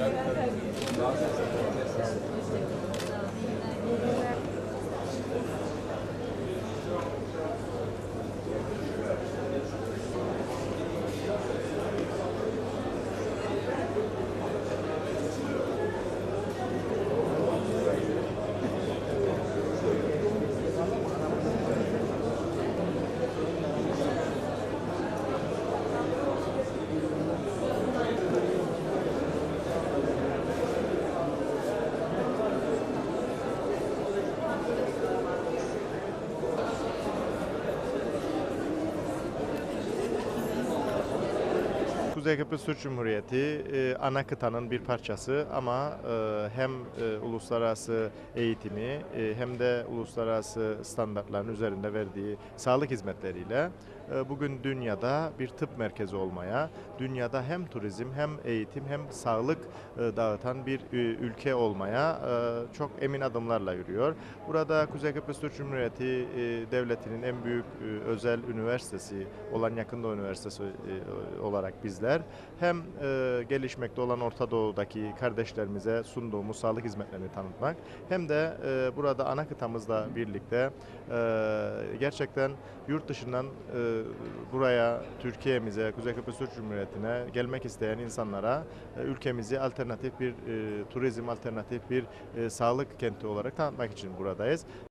Thank you. Kuzey Kıbrıs Türk Cumhuriyeti e, ana kıtanın bir parçası ama e, hem e, uluslararası eğitimi e, hem de uluslararası standartların üzerinde verdiği sağlık hizmetleriyle e, bugün dünyada bir tıp merkezi olmaya, dünyada hem turizm hem eğitim hem sağlık e, dağıtan bir e, ülke olmaya e, çok emin adımlarla yürüyor. Burada Kuzey Kıbrıs Türk Cumhuriyeti e, devletinin en büyük e, özel üniversitesi olan Yakın Doğu Üniversitesi e, olarak bizler hem e, gelişmekte olan Orta Doğu'daki kardeşlerimize sunduğumuz sağlık hizmetlerini tanıtmak hem de e, burada ana kıtamızla birlikte e, gerçekten yurt dışından e, buraya Türkiye'mize, Kuzey Kıbrıs Türk Cumhuriyeti'ne gelmek isteyen insanlara e, ülkemizi alternatif bir e, turizm, alternatif bir e, sağlık kenti olarak tanıtmak için buradayız.